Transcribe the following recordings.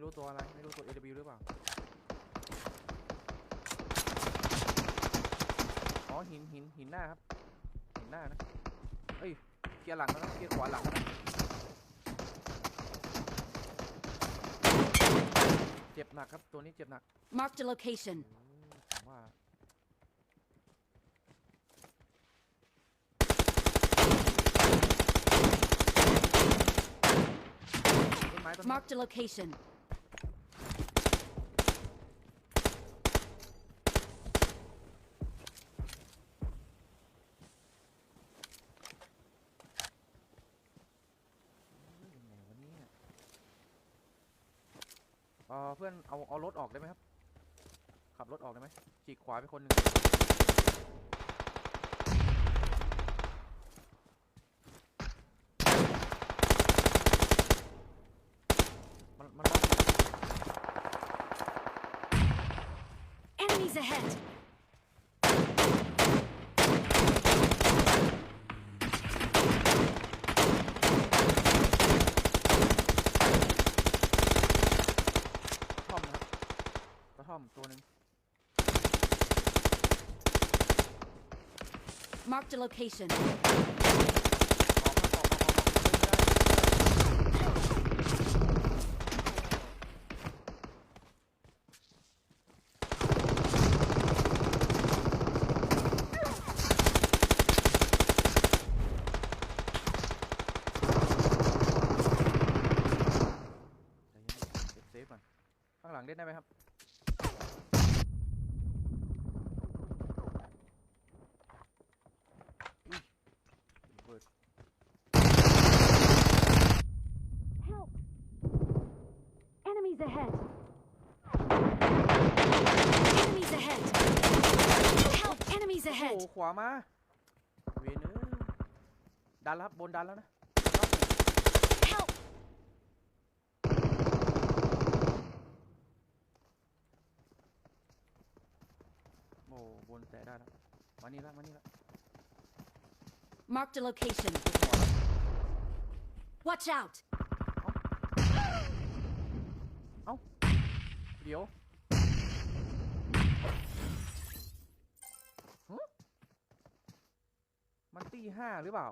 ไม่รู้ตัวอะไร ไม่รู้ตัว AW หรือเปล่า อ๋อหินหินหินหน้าครับ หินหน้านะ เอ้ยเกียร์หลังแล้วนะเกียร์ขวาหลังแล้วนะเจ็บหนักครับตัวนี้เจ็บหนัก Marked a location. อืมผมว่า ต้นไม้ต้นไม้ Marked a location. ยังไงวะเนี่ย เอเพื่อนเอาเอารถออกได้ไหมครับ ขับรถออกได้ไหมฉีกขวาไปคนหนึ่งมันมัน Enemies ahead. Marked a location. ขวามา เวนเอ้ยดันแล้วครับบนดันแล้วนะ Help! โอ้โหบนแตะได้แล้วมานี่ละมานี่ละ Marked a location. ขึ้นหัวแล้ว Watch out! เดี๋ยว มันตีห้าหรือเปล่า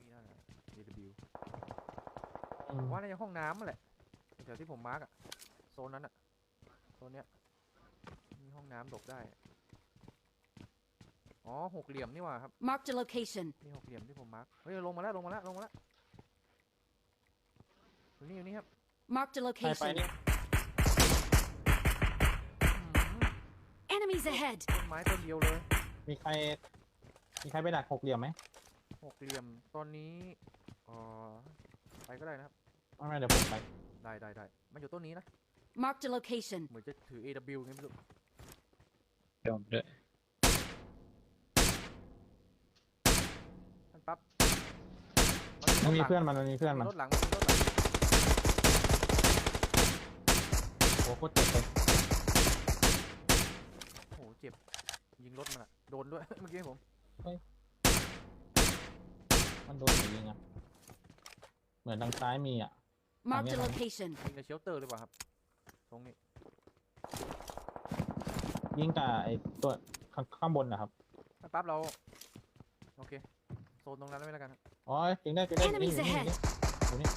มีนั่นแหละ DW อืมว่าในห้องน้ำนั่นแหละแถวที่ผมมาร์กอะโซนนั้นอะโซนเนี้ย มีห้องน้ำหลบได้ อ๋อหกเหลี่ยมนี่หว่าครับ Marked a location. มีหกเหลี่ยมที่ผมมาร์กเฮ้ยลงมาแล้วลงมาแล้วลงมาแล้วอยู่นี่อยู่นี่ครับ Marked a ไปไป location. นี่อื้อหือ Enemies ahead! ต้นไม้ต้นเดียวเลย มีใคร มีใครไปดักหกเหลี่ยมไหมหกเหลี่ยมตอนนี้เอ่อไปก็ได้นะครับ ไม่ไม่เดี๋ยวผมไป ได้ได้ได้มันอยู่ต้นนี้นะ Marked a location. เหมือนจะถือ AW ไงไม่รู้เดี๋ยวเดี๋ยวมันปั๊บมันมีรถหลังเพื่อนมันมันมีเพื่อนมันรถหลังมันรถหลังโอ้โหโคตรเจ็บเลยโอ้โหเจ็บยิงรถมันอะ โดนด้วย เมื่อกี้ผม มันโดนหนียิงอะ เหมือนทางซ้ายมีอะ Marked a yeah. location. ยิงในเชลเตอร์หรือเปล่าครับ ตรงนี้ ยิงกับไอ้ตัวข้างข้างบนนะครับถ้าปั๊บเรา โอเค โซนตรงนั้นไว้แล้วกันครับอ๋อยิงได้ยิงได้ยิงได้ Enemies ยิงได้ ahead อยู่นี่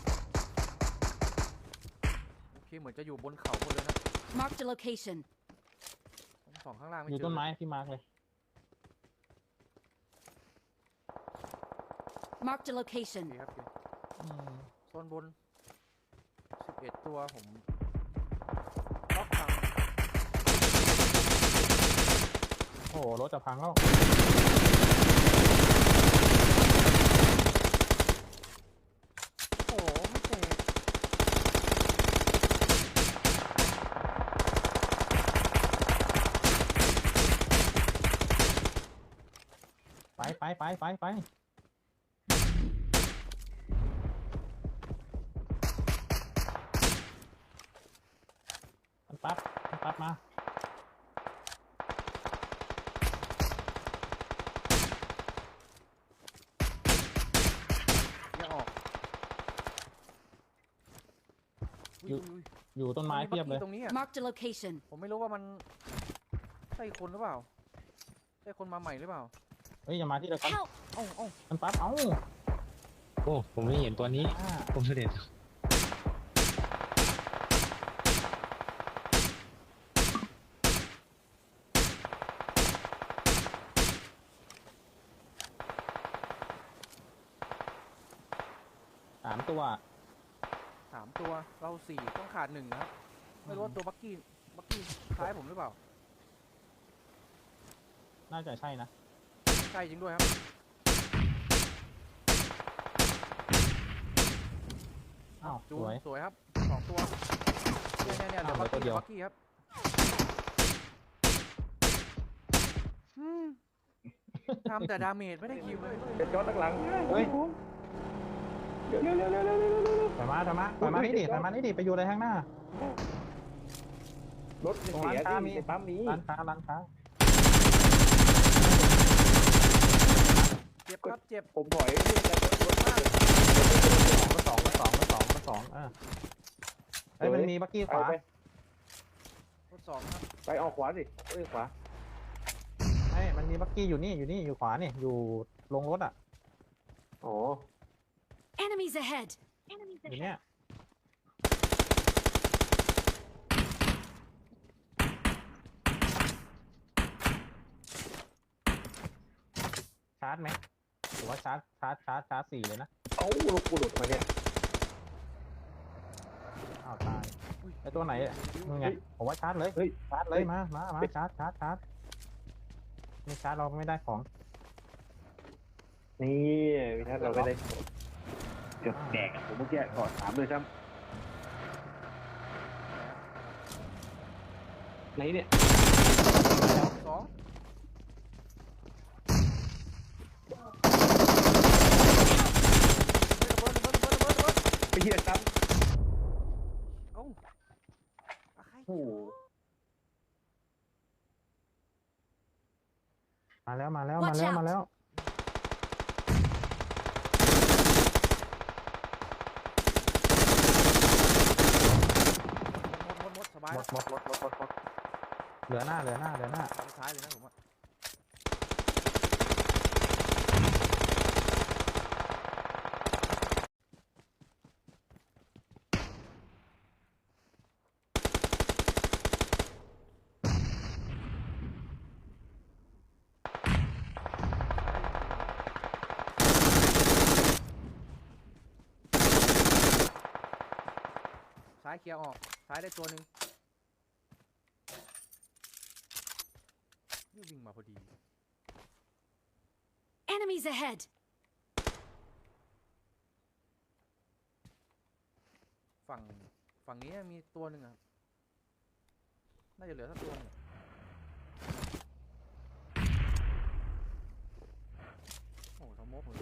โอเคเหมือนจะอยู่บนเขาหมดเลยนะ Marked a location. ทั้งสองข้างล่างไม่อยู่เจอต้นไม้เลยที่มาร์กเลย Marked a โอ location. เคครับโอเคอืมโซนบน11ตัวผมล็อกฝั่งโอ้โหรถจะพังแล้วโอ้โหไม่เตะไปไปไปไปไปมันปั๊บมันปั๊บมา อย่าออก อยู่ ต้นไม้นเพียบเลย ตรงนี้อะ Marked a location. ผมไม่รู้ว่ามันใช่คนหรือเปล่าใช่คนมาใหม่หรือเปล่าเฮ้ยอย่ามาที่เดียวกัน Help! เอ้าเอ้ามันปั๊บเอ้าโอ้ ผมไม่เห็นตัวนี้ อ่าผมเสด็จ สามตัว สาม ตัวเราสี่ต้องขาดหนึ่งนะครับไม่รู้ว่าตัวบักกี้บักกี้ท้ายผมหรือเปล่าน่าจะใช่นะ ใช่จริงด้วยครับอ้าวจูสวย สวยครับสองตัวเนี่ยเนี่ยเนี่ยเหลืออ้าวบักเหลือตัวเดีกี้ยว บักกี้ครับอืมทำแต่ดาเมจไม่ได้คิวเลยจะจอดตั้งหลังเฮ้ย เร็วเร็วเร็วเร็วเร็วเร็วเร็วเร็ว ถอยมาถอยมาถอยมานี่ดิถอยมานี่ดิไปอยู่อะไรข้างหน้า รถตรงเสียร้านค้ามี ที่ในปั๊มนี้ร้านค้าร้านค้าเจ็บครับเจ็บผมถอยที่จะรถมากก็สองก็สองก็สองก็สองอ่าเฮ้ยมันมีบักกี้ขไปวาไปทดสอบครับไปออกขวาสิเอ้ยขวาเฮ้ยมันมีบักกี้อยู่นี่อยู่นี่อยู่ขวานี่อยู่ลงรถอะ อ๋อ Enemies ahead! อยู่เนี่ยชาร์จไหมหรือว่าชาร์จชาร์จชาร์จชาร์จสี่เลยนะเอ้าลูกกูหลุดมาเนี่ย อ้าวตายอุ้ยไอตัวไหนอะมึงไงเฮ้ยผมว่าชาร์จเลยเฮ้ยชาร์จเลยมามามาชาร์จชาร์จชาร์จไม่ชาร์จเราไม่ได้ของนี่พี่ทัศน์เราไม่ได้ เกือบแตกอะผมเมื่อกี้ก่อนถามเลยซ้ำไหนเนี่ยสองไปเหี้ยซ้เอ้าำโอ้โหมาแล้วมาแล้ว Watch มาแล้ว out มาแล้ว หมดหมดหมดหมดหมดหมดหมดหมดหมดเหลือหน้าเหลือหน้าเหลือหน้าทางซ้ายเลยนะผมอะซ้ายเคลียร์ออกซ้ายได้ตัวหนึ่งนี่วิ่งมาพอดี Enemies ahead! ฝั่งฝั่งนี้มีตัวหนึ่งอะน่าจะเหลือสักตัวหนึงอะโอ้โหทอมโมกเลย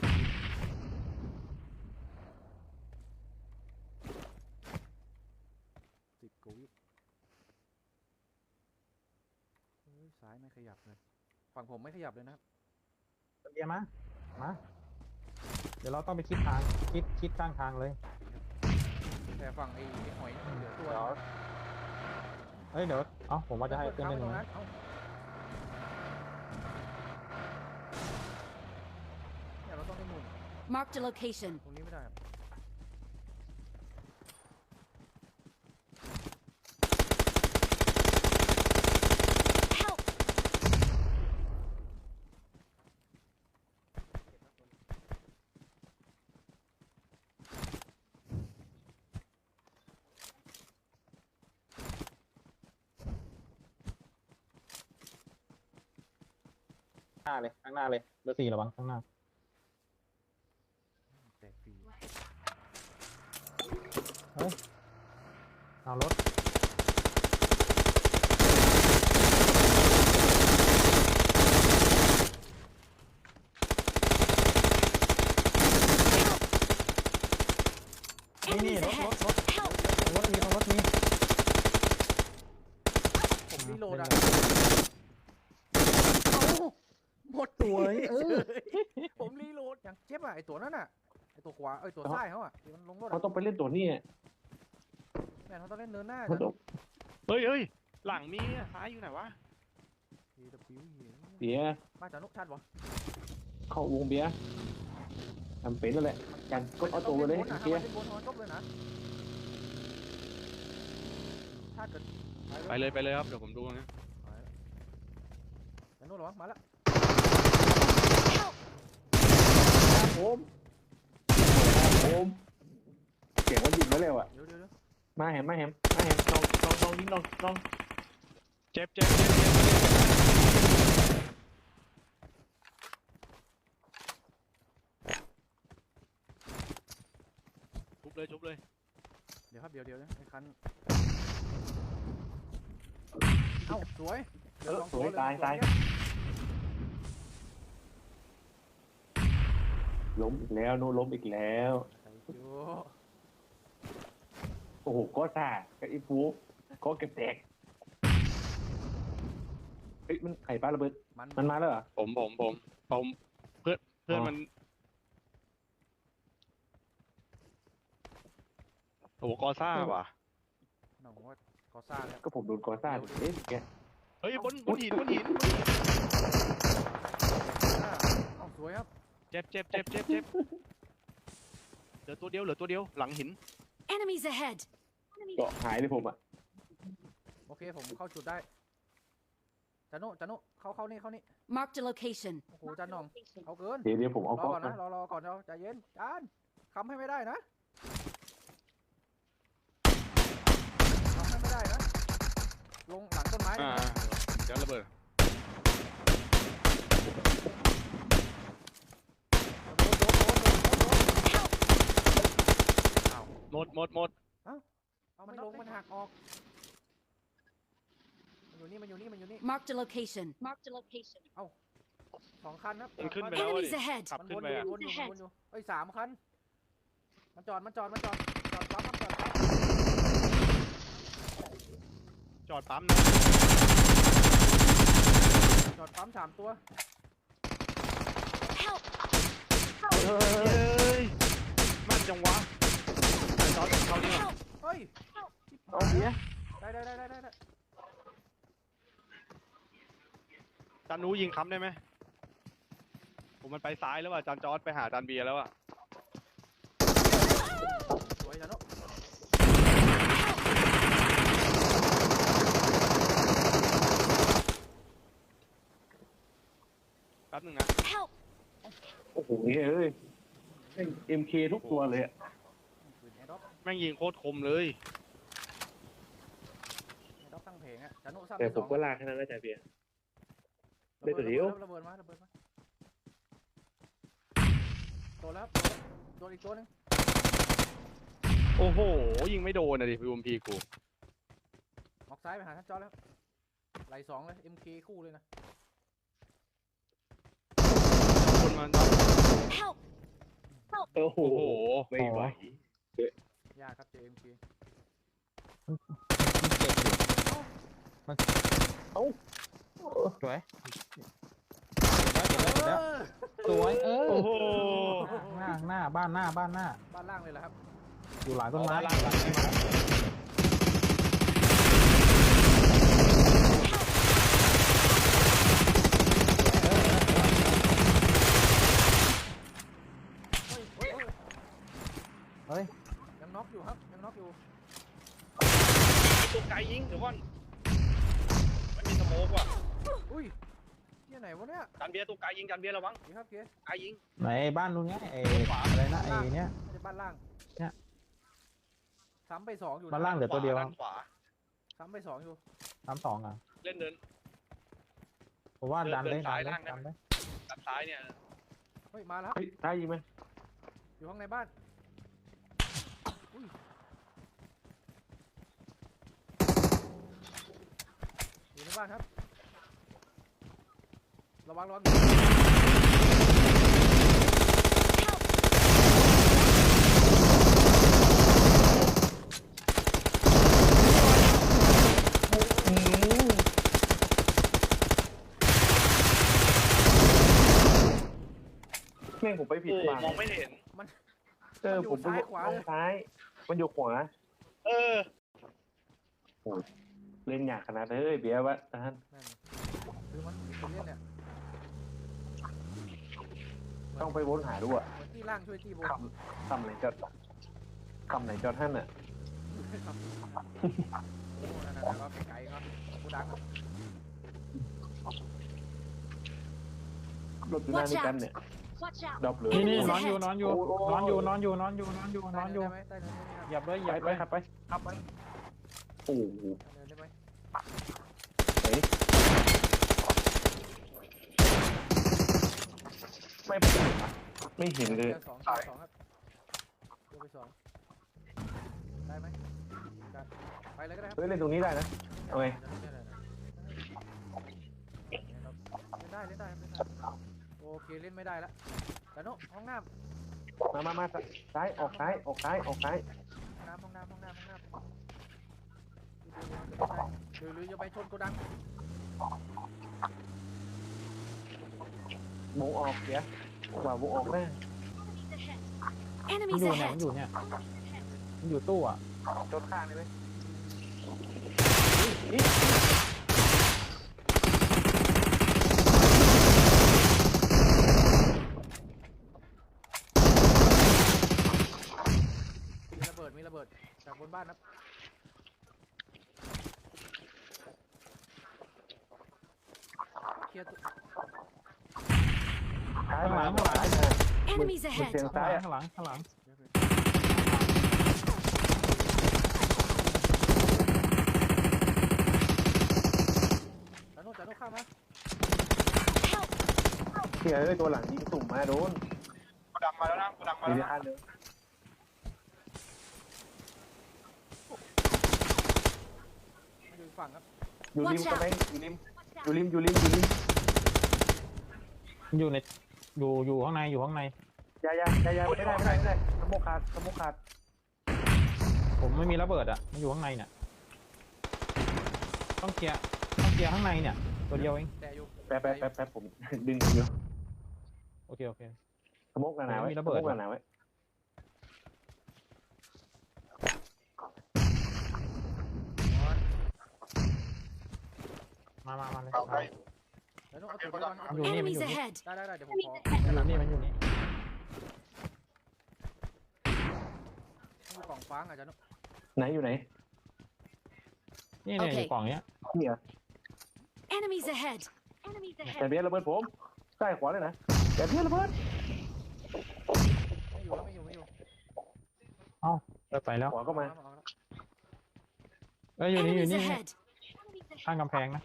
สิบกว่าวิเฮ้ยซ้ายไม่ขยับเลย ฝั่งผมไม่ขยับเลยนะครับ เบียร์มา มา เดี๋ยวเราต้องไปคิดทาง คิดคิดข้างทางเลย แต่ฝั่งไอ้ไอ้หอยเนี่ยเหลือตัวเดี๋ยวเฮ้ยเดี๋ยวเอ้าผมว่าจะให้เพื่อนเล่เล่นตตรรงงนั้นั้นนเอ้าเนี่ยเราต้องให้มุม Marked a location. ตรงนี้ไม่ได้ครับ Help! หน้าเลยข้างหน้าเลยเบอร์สี่ระวังข้างหน้าแตกฟรีเอารถนี่นี่ Enemies รถร ahead! ถรถ Help! รถมีตรงรถมี ผมรีโหลด เล่ อะ นเลย เอ้าหมด สวยเออ ผมรีโหลดอย่างเจ็บอะไอ ตัวนั้นอะไอตัวขวาไอยตัวเอ้าซ้ายเขาอะที่มันลงรถเขาอะต้องไปเล่นตัวนี้อะนแม่งเขาต้องเล่นเนินหน้ามันจ้ะ ต้องเฮ้ยเฮ้ยหลังมีอะซ้ายอยู่ไหนวะ AW เหี้ยเบียร์บ้านจานุชัดวะเข้าวงเบียร์ทำเป็นนั่นแหละกันก็เอาตัวไปเลยมันจะเบียต้องร์เล่นบนนะถ้ามันเล่นบนเอาจบเลยนะชาติเกิดไปเลยไปเลยครับเดี๋ยวผมดูนะไปแล้วจานุเหรอวะมาแล้ว ผมผมเสียงว่ายิงมาเร็วอะเดี๋ยวเดี๋ยวเดี๋ยวมาแหมมาแหมมาแหมน้องน้องน้องยิงน้องน้องเจ็บเจ็บเจ็บเจ็บชุบเลยชุบเลยเดี๋ยวครับเดี๋ยวเดี๋ยวนะไอ้คันเอ้าสวยเออหลืงสวยเหลืองตาย สวตายเนี่ ล้มอีกแล้วโน้ล้มอีกแล้วใส่จูโอ้โหก็ซ่ากับอีฟูก็เก็บแตกเฮ้ยมันไข่ปลาระเบิดมันมันมาแล้วเหรอ ผมผมผมผมเพื่อนเพื่อนอ๋อ มันโอ้โหกอซ่าว่ะน้องว่ากอซ่าแล้วก็ผมโดนกอซ่าเอ๊ะแกเฮ้ยบนบนหินบนหินอ่าเอ้าสวยครับ เจ็บเจ็บเจ็บเจ็บเจ็บเหลือตัวเดียวเหลือตัวเดียวหลังหิน Enemies ahead! เกาะหายเลยผมอะโอเคผมเข้าจุดได้จานุจานุเข้าเข้านี่เข้านี่ Marked a location. โอ้โหจานหน่องเอาเกิน เดี๋ยวเดี๋ยวผมรเอาอเกาะก่อนมานะรอรอก่อนเนาะใจเย็นจานคำให้ไม่ได้นะคำให้ไม่ได้นะ ลงหลังต้นไม้อ่านะเดี๋ยวระเบิด โดนโดนโดนโดนโดนโดนโดน หมดหมดหมดเอาไม่ลงมันหักออก มันอยู่นี่มันอยู่นี่มันอยู่นี่ Marked a location. Marked a location. สองคันครับมันขึ้นไปแล้ว Enemies ดิ ahead! ขับมันขึ้วนนไปอยู่อะวนอยู่วนอยู่เอ้ยสามคัน มันจอดมันจอดมันจอดจอดปั๊บมันจอดปั๊บจอดปั๊มนะจอดปั๊มสามตัว Help! เฮ้ยมันจังวะจอด เขาเนี่เฮ้ยเอาเบียได้ได้ได้ได้ได้จานนูยิงค้ำได้ไหมผมมันไปซ้ายแล้วว่ะจานจอร์ดไปหาจานเบียร์แล้วอะสวยจานุแป๊บหนึ่งนะ โอ้โหเฮ้ยเอ็มเคทุกตัวเลยอะ แอร์ด็อกแม่งยิงโคตรคมเลยแอร์ด็อกตั้งเพลงอะจานุซ้ำแต่ไปผสมองก็ลากแค่นั้นแล้วใจเบียร์ระเบิดได้ตัวเดียว ระเบิดมาระเบิดมาโดนแล้วโดนอีกตัวหนึงโอ้โห ยิงไม่โดนอะดิพีวมพีกู ออกซ้ายไปหาท่านจอร์จแล้วไหลสองเลย MK คู่เลยนะคนมัน Help! โอ้โห โอ้โห ไม่ไหว ยากครับเจอ MK สวยเดี๋ยวแล้วเดี๋ยวแล้วสวยเออโอ้โหหน้าหน้าบ้านหน้าบ้านหน้า บ้านล่างเลยเหรอครับอยู่หลังต้นไม้เอาบ้านหลังอยู่หลังต้นไม้เฮ้ยเฮ้ยเฮ้ยเฮ้ยยัง น็อกอยู่ครับยังน็อกอยู่ตัวไกลยิงเดี๋ยวก่อนมันมีสโมกว่ะอุ้ยที่ไหนวะเนี่ยจานเบียร์ตัวไกลยิงจานเบียร์ระวังเดี๋ยวครับเกียร์ไกลยิงไหนบ้านตรงเนี้ยไอ้อะไรนะไอ้เนี้ยไม่ใช่บ้านล่างเนี่ย ซ้ำไปสองอยู่ะบ้านล่างเหลือตัวเดียวด้านขวาซ้ำไปสองอยู่สามสองอะเล่นเดินผมว่าดันเลยเดินซ้ายดันล่างเลยได้ดันเลยไหมด้านซ้ายเนี่ยเฮ้ยมาแล้วครับเฮ้ยได้ยิงไหมอยู่ข้างในบ้าน อุ้ยอยู่ในบ้านครับ ระวังระวังแม่งผมไปผิดโอ้ฝั่งมองไม่เห็น เออผมไปมันอยู่ซ้ายขวาเลยซ้าย มันอยู่ขวาเออ เล่นยากขนาดนั้นเลยเบียร์วะท่านนั่นคือมันคือเล่นเนี่ยต้องไปวนหาด้วยเหมือนที่ล่างช่วยที่บนคำคำไหนจดคำไหนจดท่านอะครับโอ้นั่นน่ะก็ไกลๆครับกูดังอะรถอยู่หน้านี่กันเนี่ย Watch out! ดรอปเลยนี่นี่ Enemies นอนอยู่ ahead นอนอยู่โอ้โหนอนอยู่นอนอยู่นอนอยู่นอนอยู่นอนอยู่ใต้เนินได้ไหมใต้เนินได้ไหมครับเหยียบเลยเหยีไปยบไปเลยครับไปครับไปโอ้โหใต้เนินได้ไหมไหนไม่เห็นอะไม่เห็นเลยจอสองเจอสองครับเจอไปสองได้ไหมได้ไปเลยก็ได้ครับเฮ้ยเล่นตรงนี้ได้นะเอาไง เล่นได้เล่นได้เล่นได้โอเคเล่นไม่ได้ละแต่โนห้องน้ำมามามาซ้าย ออกซ้าย ออกซ้าย ออกซ้าย ห้องน้ำห้องน้ำห้องน้ำห้องน้ำหรือหรือจะไปชนโกดังวงออกเดี๋ยวว่าวงออกแน่มัน Enemies อยู่เนี่ย ahead! มันอยู่เนี่ย มันอยู่ตู้อะจดข้างได้ไหมมีระเบิดมีระเบิดจาก บนบ้านนะเคลียร์ตัวซ้ายมาซ้ายมา Enemies บน ahead! เสียงข้างซ้ายหลัอะงข้างหลังข้างหลังเดี๋ยวไปจานุจานุเข้ามา Help! เสียเลยตัวหลังยิงตุ่มมาโดนกูดังมาแล้วนะกูดังมามีแล้วที่นะข้างหนึง มันอยู่อีก ฝั่งครับอยู่ริม Watch ก็ out ได้อยู่ริม อยู่ริม อยู่ริม อยู่ริมมันอยู่ในอยู่อยู่ข้างในอยู่ข้างใน อยาอยาอยาอยาไม่ได้ไม่ได้ไม่ได้สมกขาดสมกขาดผมไม่มีระเบิดอะมันอยู่ข้างในเนี่ยต้องเคลียร์ต้องเคลียร์ข้างในเนี่ย ตัวเดียวเองแต่อยู่แป๊บแป๊บแป๊บแป๊บผม ดึงอยู่โอเคโอเค สมกหนาๆไว้มีสระเบิมดกหนาๆไว้ มามามาเลยเอาไปจานุเอาตัวเดียวก่อนเอามันตัวอยู่นี่มันอ Enemies ยู่นี่ ahead! ได้ได้ได้เดี๋ยวผมขอมันอยู่นี่มันอยู่นี่ต้องดูกล่องฟ้างอะจานุไหนอยู่ไหนนี่เนี่ยโออเคยู่กล่องเนี้ยนี่เหรอ Enemies ahead! Enemies แต่เบียร์ระเบิดผมซ้ายขวาเลยนะแต่เบียร์ระเบิดไม่อยู่แล้วไม่อยู่ไม่อยู่เออไปแล้วขวาก็มาเอแล้วเอแล้วเอ้ยอยู่นี่อยู่ Enemies นี่ ahead! ข้างกำแพงนะ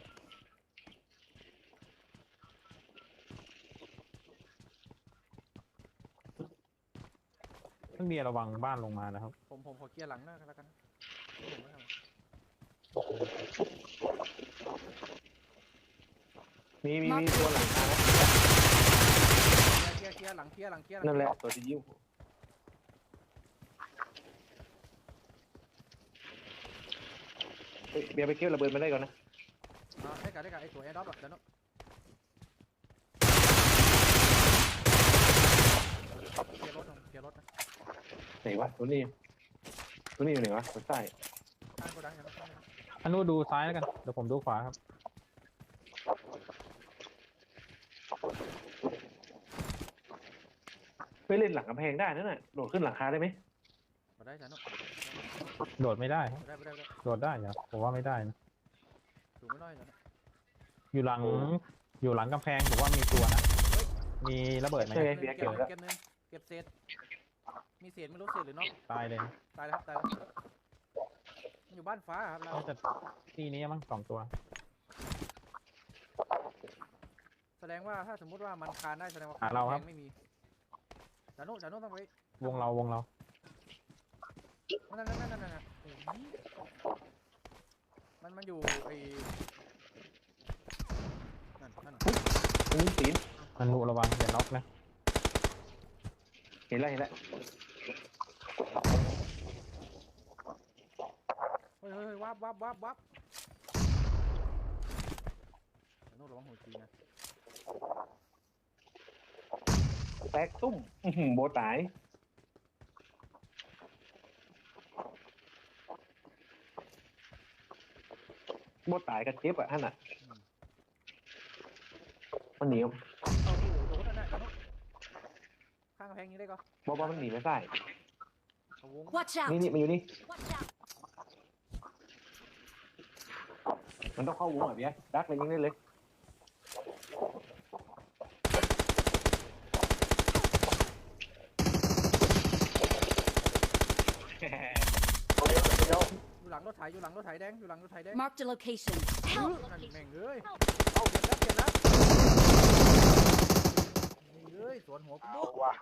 ต้องเบียร์ระวังบ้านลงมานะครับ ผมผมขอเคลียร์หลังหน้ากันแล้วกันผมไม่ทำมีมีมีตัวหลังคานะเคลียร์เคลียร์หลังเคลียร์หลังเคลียร์นั่นแหละตัวที่ยิ้มเฮ้ยเบียร์ไปเก็บระเบิดมาได้ก่อนนะอ่าได้กันได้กันไอ้ตัวแอร์ดรอปอะจานุเคลียร์รถหน่อยเคลียร์รถนะ ไหนวะตัวนี้ตัวนี้อยู่ไหนวะตัวใต้ข้างโกดังจานุข้างโกดังอันนู้นดูซ้ายแล้วกัน เดี๋ยวผมดูขวาครับ ไปเล่นหลังกำแพงได้นั่นน่ะโดดขึ้นหลังคาได้ไหมมาได้จานุโดดไม่ได้ครับมาได้มาได้มาได้โดดได้เหรอผมว่าไม่ได้นะสูงไม่น้อยจานุอยู่หลัง อยู่หลังกำแพงผมว่ามีตัวนะ มีระเบิดไหมใช่ไงเก็เบียร์บเก็บเก็แล้วบเงินเก็บเศษ มีเศษไม่รู้เศษหรือนอกตายเลยนะตายแล้วครับตายแล้วมันอยู่บ้านฟ้าครับเราน่าจะที่นี้มั้งสองตัว แสดงว่าถ้าสมมติว่ามันคานได้แสดงว่าหาเราครับ แพงไม่มีจานุจานุต้องไปวงเราวงเรานั่นนั่นนั่นนั่นนั่นโอ้โหมันมันอยู่ไอ้นั่นนั่นอุ้ยตีนมันรูระวังอย่าน็อกนะเห็นแล้วเห็นแล้ว ฮ้ยเฮ้ยเฮ้ยวับวับวับวับจานุระวังหัวจีนะแตกตุ้มอื้อหือโบตายบดตายกับเจ็บอะท่านอะอืมมันหนีเอาโอ้โหโดนนั่นน่ะข้างกำแพงนี้ได้ก็บอบอมันหนีไม่ได้เอาวง Watch out! นี่นี่มันอยู่นี่ Watch out! มันต้องเข้าวงอะเบียร์ดักเลยยิงได้เลยอยู่หลังรถไถอยู่หลังรถไถแดงอยู่หลังรถไถแดง Marked a location. Help! นั่นแม่งเอ้ยเอาเปลี่ยนแล้วเปลี่ยนแล้วนี่เอ้ยสวนหัวกูเอาว่ะ